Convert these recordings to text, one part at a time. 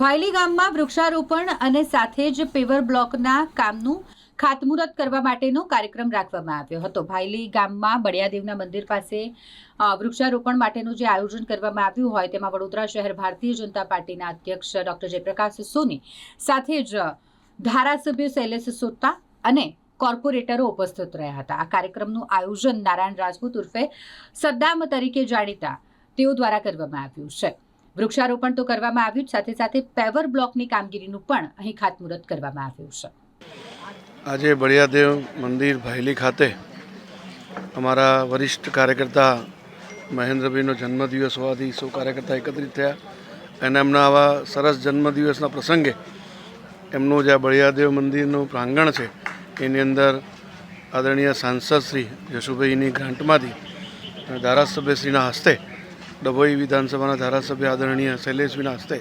ભાયલી ગામમાં વૃક્ષારોપણ અને સાથે જ પેવર બ્લોકના કામનું ખાતમુહૂર્ત કરવા માટેનો કાર્યક્રમ રાખવામાં આવ્યો હતો. ભાયલી ગામમાં બળિયાદેવના મંદિર પાસે વૃક્ષારોપણ માટેનું જે આયોજન કરવામાં આવ્યું હોય તેમાં વડોદરા શહેર ભારતીય જનતા પાર્ટીના અધ્યક્ષ ડોક્ટર જયપ્રકાશ સોની, સાથે જ ધારાસભ્ય શૈલેષ સોતા અને કોર્પોરેટરો ઉપસ્થિત રહ્યા હતા. આ કાર્યક્રમનું આયોજન નારાયણ રાજપૂત ઉર્ફે સદ્દામ તરીકે જાણીતા તેઓ દ્વારા કરવામાં આવ્યું છે. વૃક્ષારોપણ તો કરવામાં આવ્યું જ, સાથે સાથે પેવર બ્લોકની કામગીરીનું પણ અહીં ખાતમુહૂર્ત કરવામાં આવ્યું છે. આજે બળિયાદેવ મંદિર ભાયલી ખાતે અમારા વરિષ્ઠ કાર્યકર્તા મહેન્દ્રભાઈનો જન્મદિવસ હોવાથી સૌ કાર્યકર્તા એકત્રિત થયા. અને એમના આવા સરસ જન્મદિવસના પ્રસંગે એમનું જે આ બળિયાદેવ મંદિરનું પ્રાંગણ છે, એની અંદર આદરણીય સાંસદ શ્રી જશુભાઈની ગ્રાન્ટમાંથી ધારાસભ્યશ્રીના હસ્તે ડભોઈ વિધાનસભાના ધારાસભ્ય આદરણીય શૈલેષભાઈના હસ્તે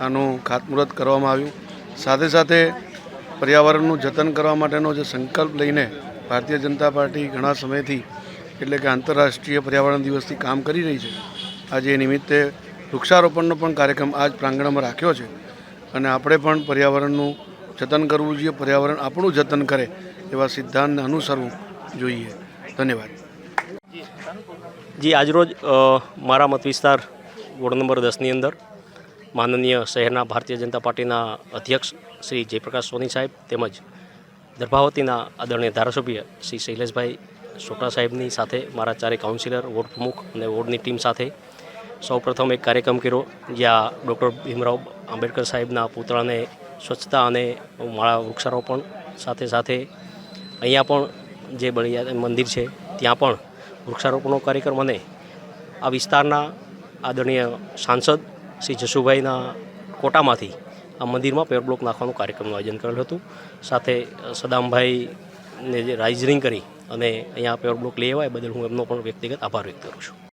આનું ખાતમુહૂર્ત કરવામાં આવ્યું. સાથે સાથે પર્યાવરણનું જતન કરવા માટેનો જે સંકલ્પ લઈને ભારતીય જનતા પાર્ટી ઘણા સમયથી એટલે કે આંતરરાષ્ટ્રીય પર્યાવરણ દિવસથી કામ કરી રહી છે. આજે એ નિમિત્તે વૃક્ષારોપણનો પણ કાર્યક્રમ આજ પ્રાંગણમાં રાખ્યો છે અને આપણે પણ પર્યાવરણનું જતન કરવું જોઈએ, પર્યાવરણ આપણું જતન કરે એવા સિદ્ધાંતને અનુસરવું જોઈએ. ધન્યવાદ. જી આજરોજ મારા મત વિસ્તાર વોર્ડ નંબર દસની અંદર માનનીય શહેરના ભારતીય જનતા પાર્ટીના અધ્યક્ષ શ્રી જયપ્રકાશ સોની સાહેબ તેમજ દર્ભાવતીના આદરણીય ધારાસભ્ય શ્રી શૈલેષભાઈ સોટા સાહેબની સાથે મારા ચારે કાઉન્સિલર, વોર્ડ પ્રમુખ અને વોર્ડની ટીમ સાથે સૌપ્રથમ એક કાર્યક્રમ કર્યો, જ્યાં ડૉક્ટર ભીમરાવ આંબેડકર સાહેબના પુતળાને સ્વચ્છતા અને માળા વૃક્ષારોપણ સાથે સાથે અહીંયા પણ જે બળિયા મંદિર છે, ત્યાં પણ વૃક્ષારોપણનો કાર્યક્રમ અને આ વિસ્તારના આદરણીય સાંસદ શ્રી જશુભાઈના કોટામાંથી આ મંદિરમાં પેવર બ્લોક નાખવાનું કાર્યક્રમનું આયોજન કરેલું હતું. સાથે સદામભાઈને જે રાઇઝરિંગ કરી અને અહીંયા પેવર બ્લોક લઈ આવ્યા બદલ હું એમનો પણ વ્યક્તિગત આભાર વ્યક્ત કરું છું.